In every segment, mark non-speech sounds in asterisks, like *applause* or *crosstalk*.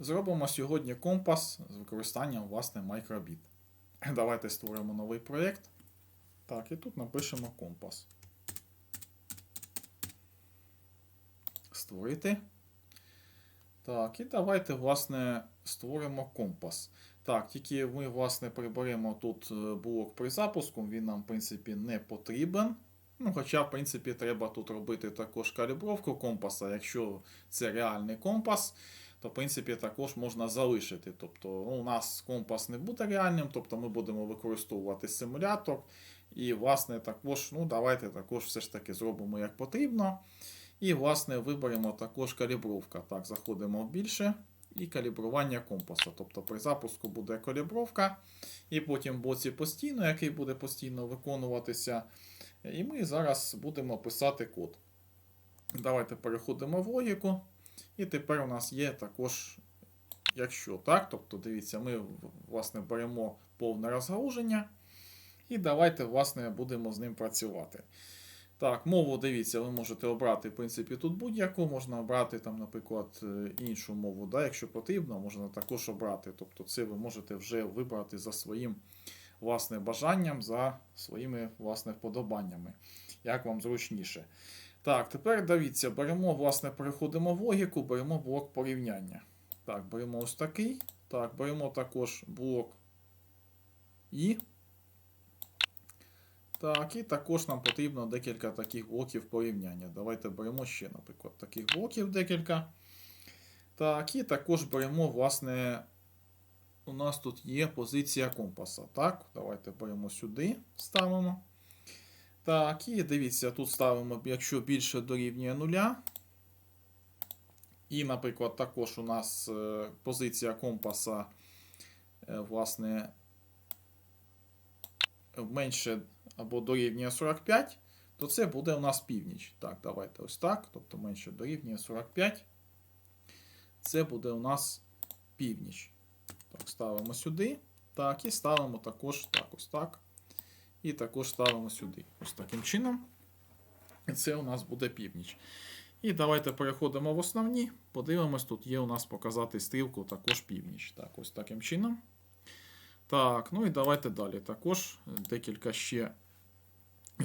Зробимо сьогодні компас з використанням власне мicrobit. *laughs* Давайте створимо новий проєкт. Так, і тут напишемо компас. Створити. Так, і давайте, власне, створимо компас. Так, тільки ми, власне, приберемо тут е, блок при запуску, він нам, в принципі, не потрібен. Ну, хоча, в принципі, треба тут робити також калібровку компаса. Якщо це реальний компас, то, в принципі, також можна залишити. Тобто, ну, у нас компас не буде реальним, тобто ми будемо використовувати симулятор. І, власне, також, ну, давайте також все ж таки зробимо як потрібно. І, власне, виберемо також калібровка. Так, заходимо в більше. І калібрування компаса. Тобто при запуску буде калібровка, і потім боці постійно, який буде постійно виконуватися. І ми зараз будемо писати код. Давайте переходимо в логіку. І тепер у нас є також, якщо так, тобто дивіться, ми власне беремо повне розгалуження. І давайте, власне, будемо з ним працювати. Так, мову дивіться, ви можете обрати, в принципі, тут будь-яку, можна обрати, там, наприклад, е, іншу мову, да, якщо потрібно, можна також обрати. Тобто це ви можете вже вибрати за своїм власне бажанням, за своїми власне вподобаннями, як вам зручніше. Так, тепер дивіться, беремо, власне, переходимо в логіку, беремо блок порівняння. Так, беремо ось такий. Так, беремо також блок І. Так, і також нам потрібно декілька таких блоків порівняння. Давайте беремо ще, наприклад, таких блоків декілька. Так, і також беремо, власне, у нас тут є позиція компаса. Так, давайте беремо сюди, ставимо. Так, і дивіться, тут ставимо, якщо більше дорівнює нуля. І, наприклад, також у нас е, позиція компаса, е, власне, менше або дорівнює 45, то це буде у нас північ. Так, давайте ось так. Тобто менше дорівнює 45. Це буде у нас північ. Так, ставимо сюди. Так, і ставимо також так, ось так. І також ставимо сюди. Ось таким чином. І це у нас буде північ. І давайте переходимо в основні. Подивимось, тут є у нас показати стрілку також північ. Так, ось таким чином. Так, ну і давайте далі. Також декілька ще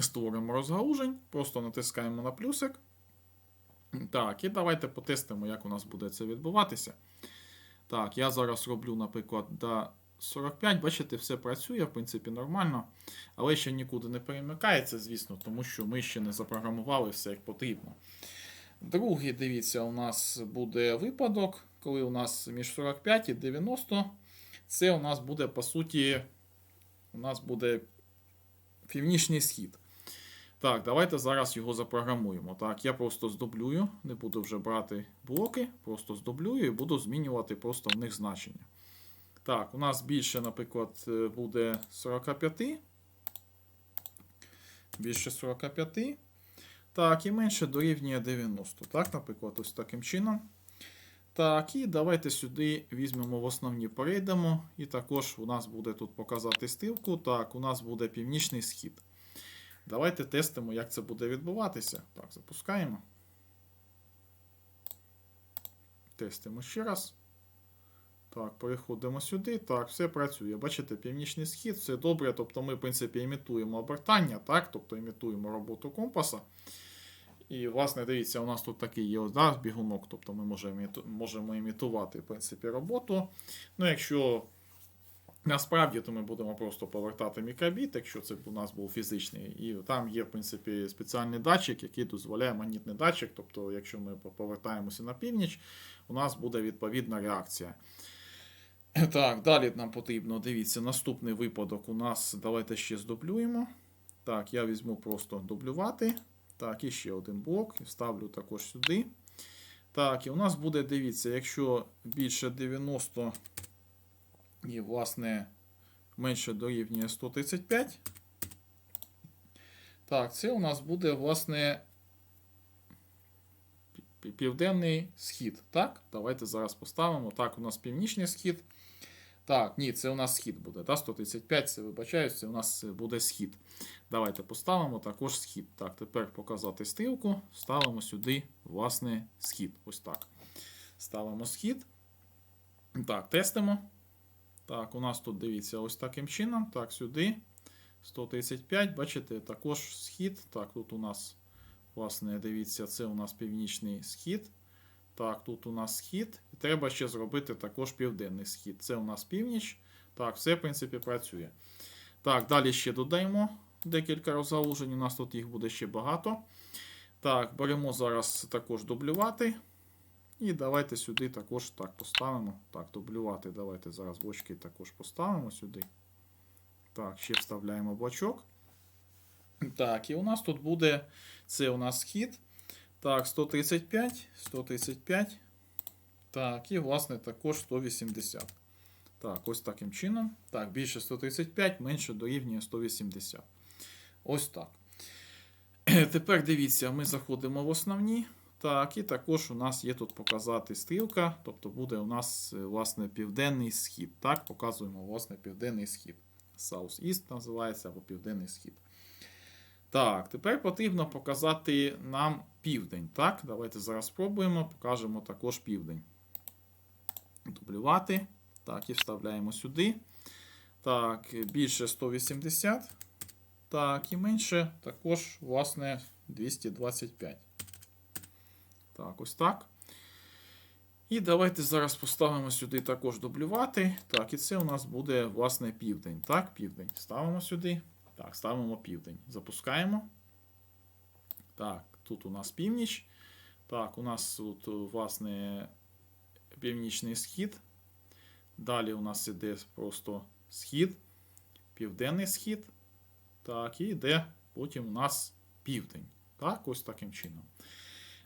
створимо розгалужень. Просто натискаємо на плюсик. Так, і давайте потестимо, як у нас буде це відбуватися. Так, я зараз роблю, наприклад, 45, бачите, все працює, в принципі, нормально. Але ще нікуди не перемикається, звісно, тому що ми ще не запрограмували все як потрібно. Другий, дивіться, у нас буде випадок, коли у нас між 45 і 90. Це у нас буде, по суті, у нас буде північний схід. Так, давайте зараз його запрограмуємо. Так, я просто здублюю, не буду вже брати блоки, просто здублюю і буду змінювати просто в них значення. Так, у нас більше, наприклад, е, буде 45. Більше 45. Так, і менше дорівнює 90. Так, наприклад, ось таким чином. Так, і давайте сюди візьмемо в основні, перейдемо. І також у нас буде тут показати стрілку. Так, у нас буде північний схід. Давайте тестимо, як це буде відбуватися. Так, запускаємо. Тестимо ще раз. Так, переходимо сюди. Так, все працює. Бачите, північний схід, все добре. Тобто ми, в принципі, імітуємо обертання, так? Тобто імітуємо роботу компаса. І, власне, дивіться, у нас тут такий є да, бігунок, тобто ми можемо, можемо імітувати в принципі, роботу. Ну, якщо насправді, то ми будемо просто повертати мікробіт, якщо це у нас був фізичний. І там є, в принципі, спеціальний датчик, який дозволяє магнітний датчик. Тобто, якщо ми повертаємося на північ, у нас буде відповідна реакція. *clears throat* Так, далі нам потрібно, дивіться, наступний випадок у нас. Давайте ще здублюємо. Так, я візьму просто дублювати. Так, і ще один блок. Вставлю також сюди. Так, і у нас буде, дивіться, якщо більше 90 і, власне, менше дорівнює 135. Так, це у нас буде, власне, південний схід. Так, давайте зараз поставимо. Так, у нас північний схід. Так, ні, це у нас схід буде. Да? 135, це вибачаюсь, це у нас буде схід. Давайте поставимо також схід. Так, тепер показати стрілку. Ставимо сюди, власне, схід. Ось так. Ставимо схід. Так, тестимо. Так, у нас тут дивіться ось таким чином. Так, сюди. 135, бачите, також схід. Так, тут у нас, власне, дивіться, це у нас північний схід. Так, тут у нас схід. І треба ще зробити також південний схід. Це у нас північ. Так, все, в принципі, працює. Так, далі ще додаємо декілька розгалужень. У нас тут їх буде ще багато. Так, беремо зараз також дублювати. І давайте сюди також так поставимо. Так, дублювати. Давайте зараз бочки також поставимо сюди. Так, ще вставляємо блочок. Так, і у нас тут буде. Це у нас схід. Так, 135, 135. Так, і, власне, також 180. Так, ось таким чином. Так, більше 135, менше дорівнює 180. Ось так. *clears throat* Тепер дивіться, ми заходимо в основні. Так, і також у нас є тут показати стрілка, тобто буде у нас е, власне південний схід. Так, показуємо власне південний схід. South East називається або Південний Схід. Так, тепер потрібно показати нам південь. Так, давайте зараз спробуємо, покажемо також південь. Дублювати. Так, і вставляємо сюди. Так, більше 180. Так, і менше також, власне, 225. Так, ось так. І давайте зараз поставимо сюди також дублювати. Так, і це у нас буде, власне, південь. Так, південь. Ставимо сюди. Так, ставимо південь. Запускаємо. Так, тут у нас північ. Так, у нас тут, власне, північний схід. Далі у нас іде просто схід, південний схід. Так, і йде потім у нас південь. Так, ось таким чином.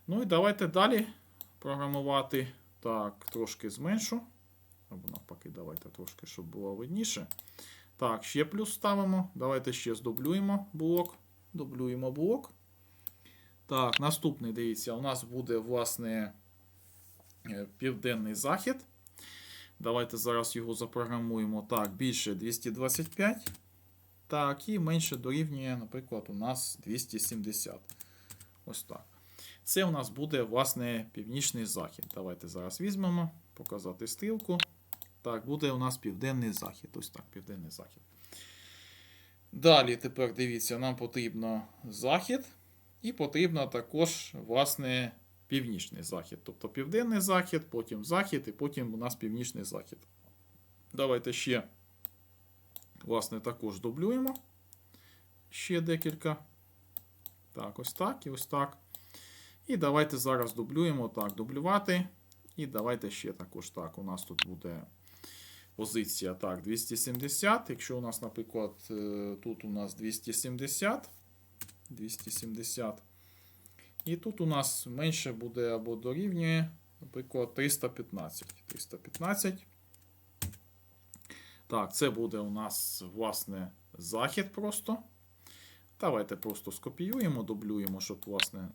Ну і давайте далі програмувати. Так, трошки зменшу. Або навпаки, давайте трошки, щоб було видніше. Так, ще плюс ставимо. Давайте ще здублюємо блок. Дублюємо блок. Так, наступний, дивіться, у нас буде, власне, е, південний захід. Давайте зараз його запрограмуємо. Так, більше 225. Так, і менше дорівнює, наприклад, у нас 270. Ось так. Це у нас буде, власне, північний захід. Давайте зараз візьмемо, показати стрілку. Так, буде у нас південний захід. Ось так, південний захід. Далі, тепер дивіться, нам потрібно захід. І потрібно також, власне, північний захід. Тобто південний захід, потім захід, і потім у нас північний захід. Давайте ще, власне, також дублюємо. Ще декілька. Так, ось так і ось так. І давайте зараз дублюємо. Так, дублювати. І давайте ще також так. У нас тут буде позиція так, 270. Якщо у нас, наприклад, е, тут у нас 270. 270. І тут у нас менше буде або дорівнює, наприклад, 315. 315. Так, це буде у нас, власне, захід просто. Давайте просто скопіюємо, дублюємо, щоб, власне,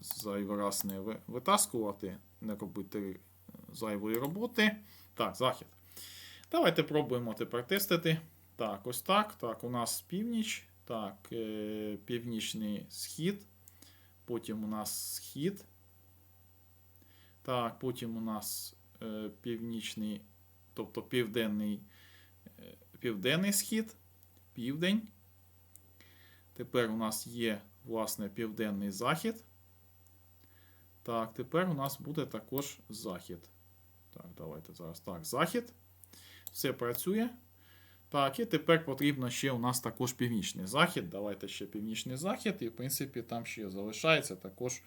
зайвий раз не витаскувати, не робити зайвої роботи. Так, захід. Давайте пробуємо тепер тестити. Так, ось так. Так, у нас північ. Так, е, північний схід. Потім у нас схід. Так, потім у нас е, північний, тобто південний, е, південний схід, південь. Тепер у нас є, власне, південний захід. Так, тепер у нас буде також захід. Так, давайте зараз. Так, захід. Все працює. Так, і тепер потрібно ще у нас також північний захід. Давайте ще північний захід, і, в принципі, там ще залишається також.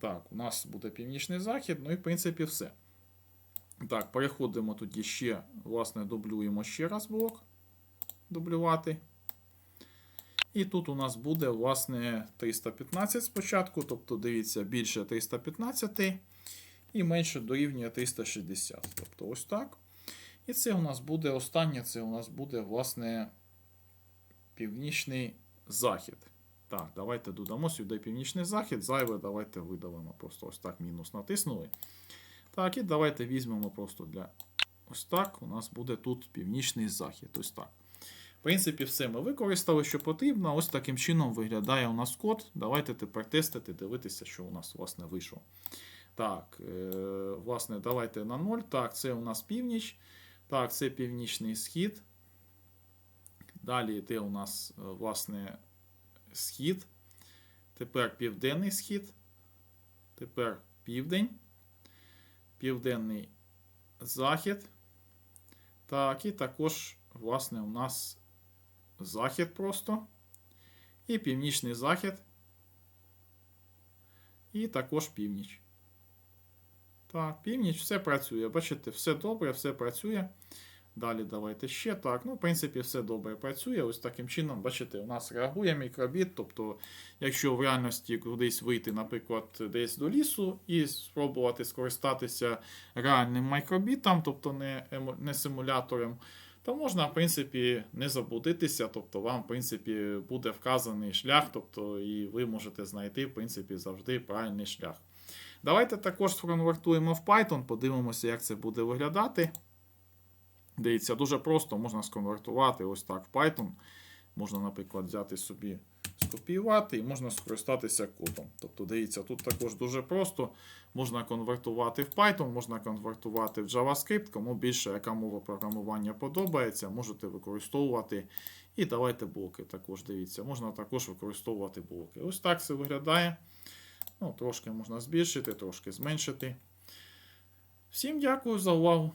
Так, у нас буде північний захід, ну і, в принципі, все. Так, переходимо тоді ще, власне, дублюємо ще раз блок. Дублювати. І тут у нас буде, власне, 315 спочатку. Тобто, дивіться, більше 315 і менше дорівнює 360. Тобто, ось так. І це у нас буде останнє, це у нас буде, власне, північний захід. Так, давайте додамо сюди північний захід. Зайве, давайте видалимо. Просто ось так мінус натиснули. Так, і давайте візьмемо просто для ось так. У нас буде тут північний захід. Ось так. В принципі, все ми використали, що потрібно. Ось таким чином виглядає у нас код. Давайте тепер тестити, дивитися, що у нас власне вийшло. Так. Так, е, власне, давайте на 0. Так, це у нас північ. Так, це північний схід. Далі йде у нас, е, власне, схід. Тепер південний схід. Тепер південь. Південний захід. Так, і також, власне, у нас захід просто. І північний захід. І також північ. Так, північ, все працює. Бачите, все добре, все працює. Далі давайте ще так. Ну, в принципі, все добре працює. Ось таким чином, бачите, у нас реагує мікробіт. Тобто, якщо в реальності кудись вийти, наприклад, десь до лісу і спробувати скористатися реальним мікробітом, тобто не, не симулятором, то можна, в принципі, не заблудитися, тобто вам, в принципі, буде вказаний шлях, тобто, і ви можете знайти, в принципі, завжди правильний шлях. Давайте також сконвертуємо в Python, подивимося, як це буде виглядати. Дивіться, дуже просто можна сконвертувати ось так в Python. Можна, наприклад, взяти собі, скопіювати і можна скористатися кодом. Тобто, дивіться, тут також дуже просто. Можна конвертувати в Python, можна конвертувати в JavaScript. Кому більше яка мова програмування подобається, можете використовувати. І давайте блоки також дивіться. Можна також використовувати блоки. Ось так це виглядає. Ну, трошки можна збільшити, трошки зменшити. Всім дякую за увагу.